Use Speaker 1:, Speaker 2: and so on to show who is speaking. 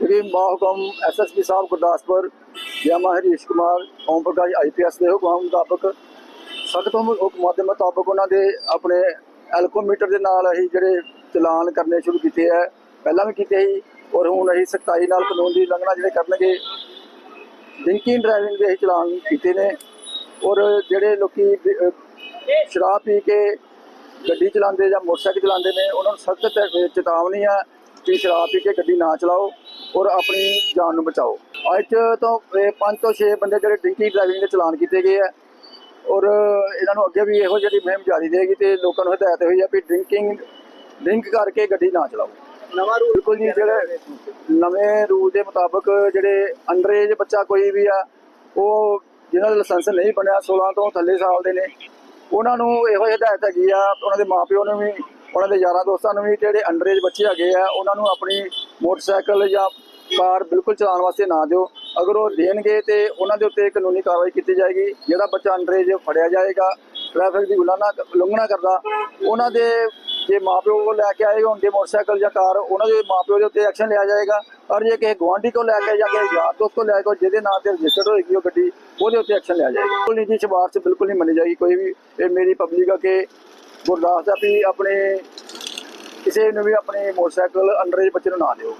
Speaker 1: ਜਿਹੜੀ ਮਾਹਕਮ ਐਸਐਸਪੀ ਸਾਹਿਬ ਗੁਰਦਾਸਪੁਰ ਯਾਮਾ ਹਰੀਸ਼ ਕੁਮਾਰ, ਓਮ ਪ੍ਰਕਾਸ਼ ਆਈਪੀਐਸ ਦੇ ਹੁਕਮ ਮੁਤਾਬਕ। ਸਖਤ ਹੁਕਮਾਂ ਦੇ ਮੁਤਾਬਕ ਉਹਨਾਂ ਦੇ ਆਪਣੇ ਐਲਕੋਮੀਟਰ ਦੇ ਨਾਲ ਅਸੀਂ ਜਿਹੜੇ ਚਲਾਨ ਕਰਨੇ ਸ਼ੁਰੂ ਕੀਤੇ ਹੈ ਪਹਿਲਾਂ ਵੀ ਕੀਤੇ ਸੀ ਔਰ ਹੁਣ ਅਸੀਂ ਸਖਤਾਈ ਨਾਲ ਕਾਨੂੰਨ ਦੀ ਉਲੰਘਣਾ ਜਿਹੜੇ ਕਰਨਗੇ ਡਰਿੰਕਿੰਗ ਡਰਾਈਵਿੰਗ ਦੇ ਅਸੀਂ ਚਲਾਨ ਕੀਤੇ ਨੇ। ਔਰ ਜਿਹੜੇ ਲੋਕੀ ਸ਼ਰਾਬ ਪੀ ਕੇ ਗੱਡੀ ਚਲਾਉਂਦੇ ਜਾਂ ਮੋਟਰਸਾਈਕਲ ਚਲਾਉਂਦੇ ਨੇ, ਉਹਨਾਂ ਨੂੰ ਸਖਤ ਚੇਤਾਵਨੀ ਆ ਕਿ ਸ਼ਰਾਬ ਪੀ ਕੇ ਗੱਡੀ ਨਾ ਚਲਾਓ। ਔਰ ਆਪਣੀ ਜਾਨ ਨੂੰ ਬਚਾਓ। ਅੱਜ ਤੋਂ 5 ਤੋਂ 6 ਬੰਦੇ ਜਿਹੜੇ ਡਰਿੰਕਿੰਗ ਡਰਾਈਵਿੰਗ ਦੇ ਚਲਾਨ ਕੀਤੇ ਗਏ ਆ। ਔਰ ਇਹਨਾਂ ਨੂੰ ਅੱਗੇ ਵੀ ਇਹੋ ਜਿਹੀ ਮੁਹਿੰਮ ਜਾਰੀ ਰਹੇਗੀ ਤੇ ਲੋਕਾਂ ਨੂੰ ਹਦਾਇਤ ਹੋਈ ਆ ਵੀ ਡਰਿੰਕਿੰਗ ਡਰਿੰਕ ਕਰਕੇ ਗੱਡੀ ਨਾ ਚਲਾਓ।
Speaker 2: ਨਵਾਂ ਰੂਲ
Speaker 1: ਬਿਲਕੁਲ ਜੀ ਜਿਹੜੇ ਨਵੇਂ ਰੂਲ ਦੇ ਮੁਤਾਬਕ ਜਿਹੜੇ ਅੰਡਰਏਜ ਬੱਚਾ ਕੋਈ ਵੀ ਆ ਉਹ ਜਿਨ੍ਹਾਂ ਦਾ ਲਾਇਸੈਂਸ ਨਹੀਂ ਬਣਿਆ 16 ਤੋਂ ਥੱਲੇ ਸਾਲ ਦੇ ਨੇ ਉਹਨਾਂ ਨੂੰ ਇਹੋ ਜਿਹੀ ਹਦਾਇਤ ਹੈਗੀ ਆ ਉਹਨਾਂ ਦੇ ਮਾਪਿਓ ਨੂੰ ਵੀ ਉਹਨਾਂ ਦੇ ਯਾਰਾਂ ਦੋਸਤਾਂ ਨੂੰ ਵੀ ਜਿਹੜੇ ਅੰਡਰਏਜ ਬੱਚੇ ਹੈਗੇ ਆ ਉਹਨਾਂ ਨੂੰ ਆਪਣੀ ਮੋਟਰਸਾਈਕਲ ਜਾਂ ਕਾਰ ਬਿਲਕੁਲ ਚਲਾਉਣ ਵਾਸਤੇ ਨਾ ਦਿਓ। ਅਗਰ ਉਹ ਦੇਣਗੇ ਤੇ ਉਹਨਾਂ ਦੇ ਉੱਤੇ ਕਾਨੂੰਨੀ ਕਾਰਵਾਈ ਕੀਤੀ ਜਾਏਗੀ। ਜਿਹੜਾ ਬੱਚਾ ਅੰਡਰੇਜ ਫੜਿਆ ਜਾਏਗਾ ਟ੍ਰੈਫਿਕ ਦੀ ਉਲੰਘਣਾ ਉਲੰਘਣਾ ਕਰਦਾ, ਉਹਨਾਂ ਦੇ ਜੇ ਮਾਪਿਓ ਕੋਲ ਲੈ ਕੇ ਆਏ ਹੋਣਗੇ ਮੋਟਰਸਾਈਕਲ ਜਾਂ ਕਾਰ, ਉਹਨਾਂ ਦੇ ਮਾਪਿਓ ਦੇ ਉੱਤੇ ਐਕਸ਼ਨ ਲਿਆ ਜਾਏਗਾ। ਔਰ ਜੇ ਕਿਸੇ ਗੁਆਂਢੀ ਕੋਲ ਲੈ ਕੇ ਜਾਂ ਕਿਸੇ ਯਾਰ ਦੋਸਤ ਕੋਲ ਲੈ ਕੇ ਜਿਹਦੇ ਨਾਂ ਤੇ ਰਜਿਸਟਰਡ ਹੋਏਗੀ ਉਹ ਗੱਡੀ, ਉਹਦੇ ਉੱਤੇ ਐਕਸ਼ਨ ਲਿਆ ਜਾਏਗਾ। ਬਿਲਕੁਲ ਨਹੀਂ ਜੀ ਸਿਫਾਰਸ਼ ਬਿਲਕੁਲ ਨਹੀਂ ਮੰਨੀ ਜਾਏਗੀ ਕੋਈ ਵੀ। ਇਹ ਮੇਰੀ ਪਬਲਿਕ ਆ ਕਿ ਗੁਰਦਾਸ ਦਾ ਵੀ ਆਪਣੇ ਕਿਸੇ ਨੂੰ ਵੀ ਆਪਣੇ ਮੋਟਰਸਾਈਕਲ ਅੰਡਰੇਜ ਬੱਚੇ ਨੂੰ ਨਾ ਦਿਓ।